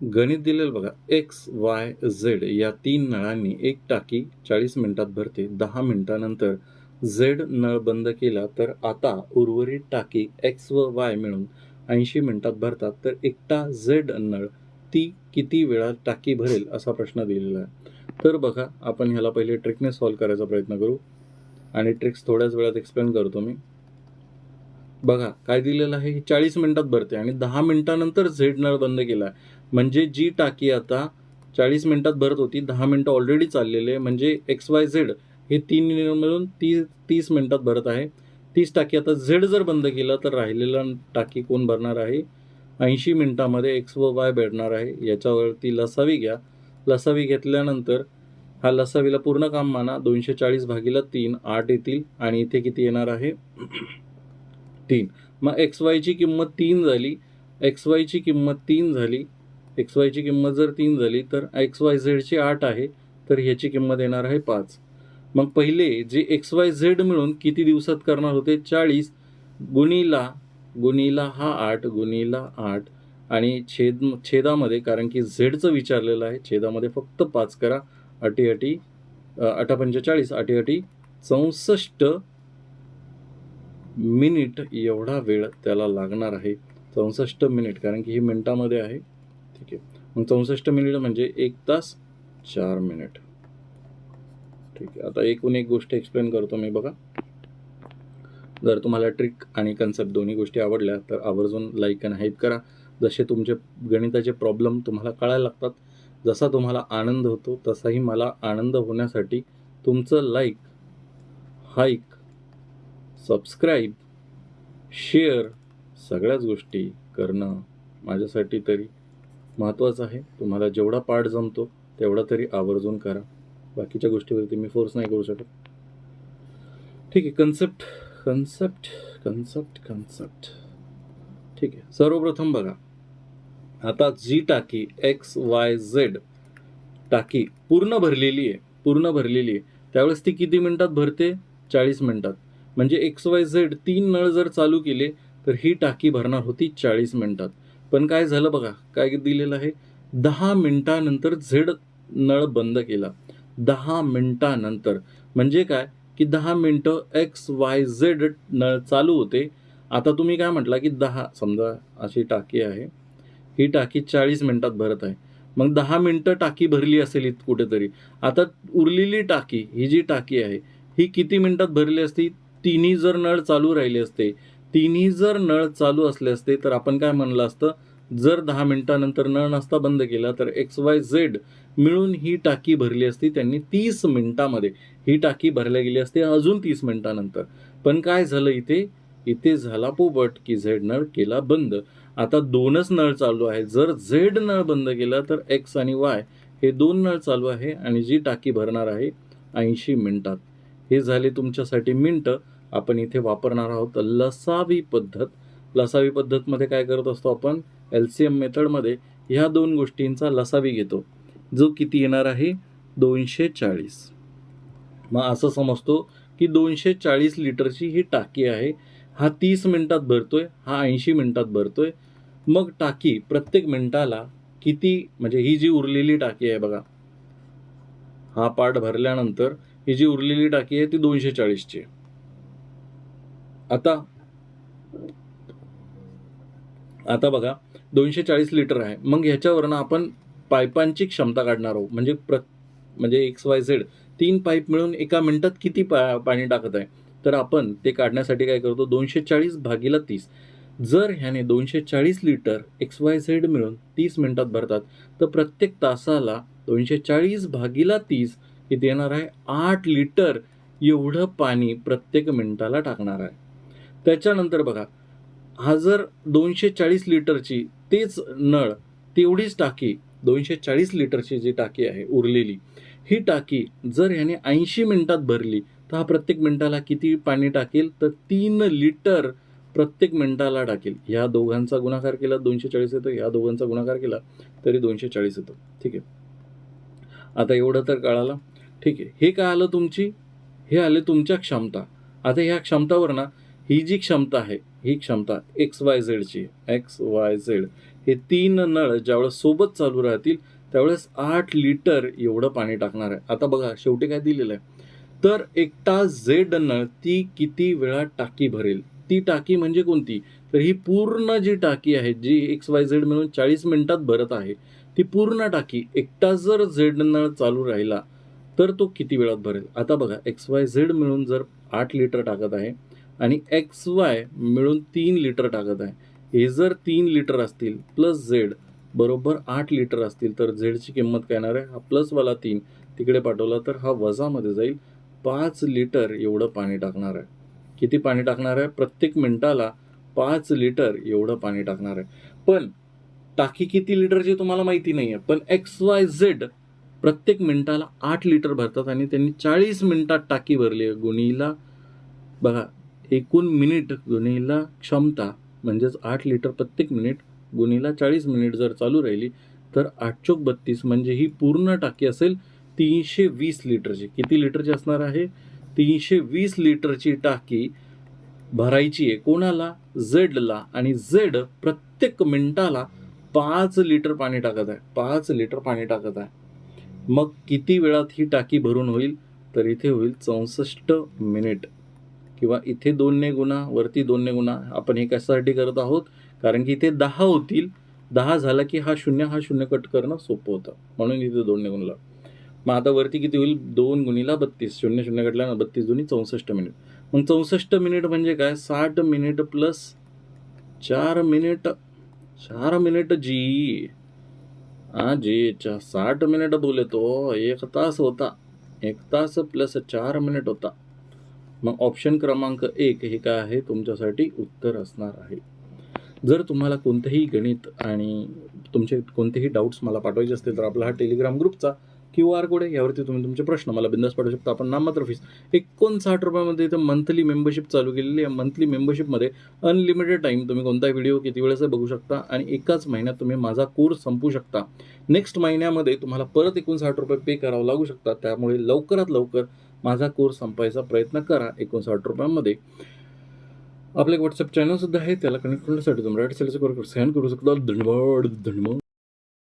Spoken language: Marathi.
गणित दिलेलं बघा. एक्स वाय झेड या तीन नळांनी एक टाकी चाळीस मिनिटात भरते. दहा मिनिटानंतर झेड नळ बंद केला तर आता उर्वरित टाकी एक्स व वाय मिळून ऐंशी मिनिटात भरतात. तर एकटा झेड नळ ती किती वेळात टाकी भरेल असा प्रश्न दिलेला आहे. तर बघा आपण ह्याला पहिले ट्रिकने सॉल्व करायचा प्रयत्न करू. आणि ट्रिक्स थोड्याच वेळात एक्सप्लेन करतो मी. बघा काय दिलेलं आहे? ही चाळीस मिनिटात भरते आणि दहा मिनिटानंतर झेड नळ बंद केला. आहे म्हणजे जी टाकी आता चाळीस मिनिटात भरत होती दहा मिनटं ऑलरेडी चाललेले आहे म्हणजे एक्स वाय झेड हे तीन मिळून ती तीस मिनटात भरत आहे. तीस टाकी आता झेड जर बंद केला तर राहिलेला टाकी कोण भरणार आहे? ऐंशी मिनटामध्ये एक्स व वाय भेटणार आहे. याच्यावरती लसावी घ्या. लसावी घेतल्यानंतर हा लसावीला पूर्ण काम माना. दोनशे चाळीस भागीला तीन आठ येतील आणि इथे किती येणार आहे? तीन. मग एक्स वायची किंमत तीन झाली. एक्स वायची किंमत तीन झाली. एक्स वायची किंमत जर तीन झाली तर एक्स वाय झेडची आठ आहे तर ह्याची किंमत येणार आहे पाच. मग पहिले जे एक्स वाय झेड मिळून किती दिवसात करणार होते? चाळीस. गुणीला गुणीला हा आठ गुणीला आठ. आणि छेद छेदामध्ये कारण की झेडचं विचारलेलं आहे छेदामध्ये फक्त पाच करा. अटी अटी अ, अठा पंचेचाळीस अटी अटी चौसष्ट मिनिट एवढा वेळ त्याला लागणार आहे. चौसष्ट मिनिट कारण की ही मिनिटामध्ये आहे. ठीक आहे. मग चौसष्ट मिनिट म्हणजे एक तास चार मिनिट. ठीक आहे. आता एकूण एक गोष्ट एक्सप्लेन करतो मी बघा. जर तुम्हाला ट्रिक आणि कन्सेप्ट दोन्ही गोष्टी आवडल्या तर आवर्जून लाईक आणि हाईप करा. जसे तुमचे गणिताचे प्रॉब्लेम तुम्हाला कळायला लागतात जसा तुम्हाला आनंद होतो तसाही मला आनंद होण्यासाठी तुमचं लाईक हाईक सबस्क्राईब शेअर सगळ्याच गोष्टी करणं माझ्यासाठी तरी महत्त्वाचं आहे. तुम्हाला जेवढा पाठ जमतो तेवढा तरी आवर्जून करा. बाकीच्या गोष्टीवरती मी फोर्स नाही करू शकत. ठीक आहे कन्सेप्ट कन्सेप्ट कन्सेप्ट कन्सेप्ट ठीक आहे सर्वप्रथम बघा. आता जी टाकी एक्स वाय झेड टाकी पूर्ण भरलेली आहे पूर्ण भरलेली आहे. त्यावेळेस ती किती मिनिटात भरते? चाळीस मिनिटात. म्हणजे एक्स वाय झेड तीन नळ जर चालू केले तर ही टाकी भरणार होती चाळीस मिनिटात. पण काय झालं बघा काय दिलेलं आहे? दहा मिनिटानंतर झेड नळ बंद केला. दहा मिनिटानंतर. म्हणजे काय? की दहा मिनटं एक्स वाय झेड नळ चालू होते. आता तुम्ही काय म्हटला की दहा समजा अशी टाकी आहे. ही टाकी चाळीस मिनिटात भरत आहे. मग दहा मिनटं टाकी भरली असेल कुठेतरी. आता उरलेली टाकी ही जी टाकी आहे ही किती मिनिटात भरली असती? तिन्ही जर नळ चालू राहिले असते तिन्ही जर नळ चालू असले असते तर आपण काय म्हणलं असतं? जर दहा मिनिटानंतर नळ नसता बंद केला तर एक्स वाय झेड मिळून ही टाकी भरली असती त्यांनी तीस मिनिटामध्ये. ही टाकी भरल्या गेली असते अजून तीस मिनिटानंतर. पण काय झालं इथे? इथे झाला पोपट की झेड नळ केला बंद. आता दोनच नळ चालू आहे. जर झेड नळ बंद केला तर एक्स आणि वाय हे दोन नळ चालू आहे आणि जी टाकी भरणार आहे ऐंशी मिनिटात. हे झाले तुमच्यासाठी मिनटं. आपण इथे वापरणार आहोत लसावी पद्धत. लसावी पद्धतमध्ये काय करत असतो आपण? एल सी एम मेथडमध्ये ह्या दोन गोष्टींचा लसावी घेतो. जो किती येणार आहे? दोनशे चाळीस. मग असं समजतो की दोनशे चाळीस लिटरची ही टाकी आहे. हा तीस मिनिटात भरतोय हा ऐंशी मिनटात भरतोय. मग टाकी प्रत्येक मिनिटाला किती म्हणजे ही जी उरलेली टाकी आहे बघा. हा पार्ट भरल्यानंतर ही जी उरलेली टाकी आहे ती दोनशे चाळीसची आहे. आता आता बघा दोनशे चाळीस लिटर आहे. मग ह्याच्यावरनं आपण पाईपांची क्षमता काढणार आहोत. म्हणजे प्र म्हणजे एक्स वाय झेड तीन पाईप मिळून एका मिनटात किती पा पाणी टाकत आहे? तर आपण ते काढण्यासाठी काय करतो? दोनशे चाळीस भागीला तीस. जर ह्याने दोनशे चाळीस लिटर एक्स वाय झेड मिळून तीस मिनटात भरतात तर प्रत्येक तासाला दोनशे चाळीस भागीला तीस किती येणार आहे? आठ लिटर एवढं पाणी प्रत्येक मिनिटाला टाकणार आहे. त्याच्यानंतर बघा हा जर दोनशे चाळीस लिटरची तेच नळ तेवढीच टाकी दोनशे चाळीस लिटरची जी टाकी आहे उरलेली ही टाकी जर ह्याने ऐंशी मिनिटात भरली तर हा प्रत्येक मिनिटाला किती पाणी टाकेल? तर तीन लिटर प्रत्येक मिनिटाला टाकेल. ह्या दोघांचा गुणाकार केला दोनशे चाळीस येतो ह्या दोघांचा गुणाकार केला तरी दोनशे चाळीस येतो. ठीक आहे? आता एवढं तर कळालं. ठीक आहे. हे काय आलं तुमची? हे आले तुमच्या क्षमता. आता ह्या क्षमतावर ना ही जी क्षमता आहे ही क्षमता एक्स वाय झेडची एक्स वाय झेड हे तीन नळ ज्यावेळेस सोबत चालू राहतील त्यावेळेस आठ लिटर एवढं पाणी टाकणार आहे. आता बघा शेवटी काय दिलेलं आहे? तर एकटा झेड नळ ती किती वेळा टाकी भरेल? ती टाकी म्हणजे कोणती? तर ही पूर्ण जी टाकी आहे जी एक्स वाय झेड मिळून चाळीस मिनिटात भरत आहे ती पूर्ण टाकी एकटा जर झेड नळ चालू राहिला तर तो किती वेळात भरेल? आता बघा एक्स वाय झेड मिळून जर आठ लिटर टाकत आहे आणि एक्स वाय मिळून तीन लिटर टाकत आहे. हे जर तीन लिटर असतील प्लस झेड बरोबर आठ लिटर असतील तर झेडची किंमत काय येणार आहे? हा प्लसवाला तीन तिकडे पाठवला तर हा वजामध्ये जाईल. पाच लिटर एवढं पाणी टाकणार आहे. किती पाणी टाकणार आहे? प्रत्येक मिनिटाला पाच लिटर एवढं पाणी टाकणार आहे. पण टाकी किती लिटरची तुम्हाला माहिती नाही आहे पण एक्स वाय झेड प्रत्येक मिनिटाला आठ लिटर भरतात आणि त्यांनी चाळीस मिनिटात टाकी भरली आहे. गुणीला बघा एकूण मिनिट गुन्हेला क्षमता म्हणजेच आठ लिटर प्रत्येक मिनिट गुन्हेला चाळीस मिनिट जर चालू राहिली तर आठ चोक बत्तीस म्हणजे ही पूर्ण टाकी असेल तीनशे वीस लिटरची. किती लिटरची असणार आहे? तीनशे वीस लिटरची टाकी भरायची आहे. कोणाला? झेडला. आणि झेड प्रत्येक मिनिटाला पाच लिटर पाणी टाकत आहे. पाच लिटर पाणी टाकत आहे. मग किती वेळात ही टाकी भरून होईल? तर इथे होईल चौसष्ट मिनिट. किंवा इथे दोनने गुणा वरती दोनने गुणा आपण हे कशासाठी करत आहोत? कारण की इथे दहा होतील. दहा झाला की हा शून्य हा शून्य कट करणं सोपं होतं. म्हणून इथे दोनने गुणला मग आता वरती किती होईल? दोन गुणीला बत्तीस. शून्य शून्य कटल्यानं बत्तीस दोन्ही चौसष्ट मिनिट. मग चौसष्ट मिनिट म्हणजे काय? साठ मिनिट प्लस चार मिनिट. चार मिनिट जी. हा जी. चा साठ मिनिट बोले तो एक तास होता. एक तास प्लस चार मिनिट होता. मग ऑप्शन क्रमांक एक हे काय आहे? तुमच्यासाठी उत्तर असणार आहे. जर तुम्हाला कोणतेही गणित आणि तुमचे कोणतेही डाऊट्स मला पाठवायचे असतील तर आपला हा टेलिग्राम ग्रुपचा क्यू आर कोड आहे. यावरती तुम्ही तुमचे प्रश्न मला बिंदास पाठवू शकता. आपण नाममात्र फीस एकोणसाठ रुपयामध्ये इथं मंथली मेंबरशिप चालू केलेली आहे. मंथली मेंबरशिपमध्ये अनलिमिटेड टाईम तुम्ही कोणताही व्हिडिओ किती वेळेस बघू शकता आणि एकाच महिन्यात तुम्ही माझा कोर्स संपू शकता. नेक्स्ट महिन्यामध्ये तुम्हाला परत एकोणसाठ रुपये पे करावं लागू शकतात. त्यामुळे लवकरात लवकर माझा कोर्स संपायचा प्रयत्न करा एकोणसाठ रुपयामध्ये. आपलं एक व्हॉट्सअप चॅनलसुद्धा आहे त्याला कनेक्ट करण्यासाठी तुम्ही राईट सेलचं करू सेंड करू शकता. धन्यवाद धन्यवाद.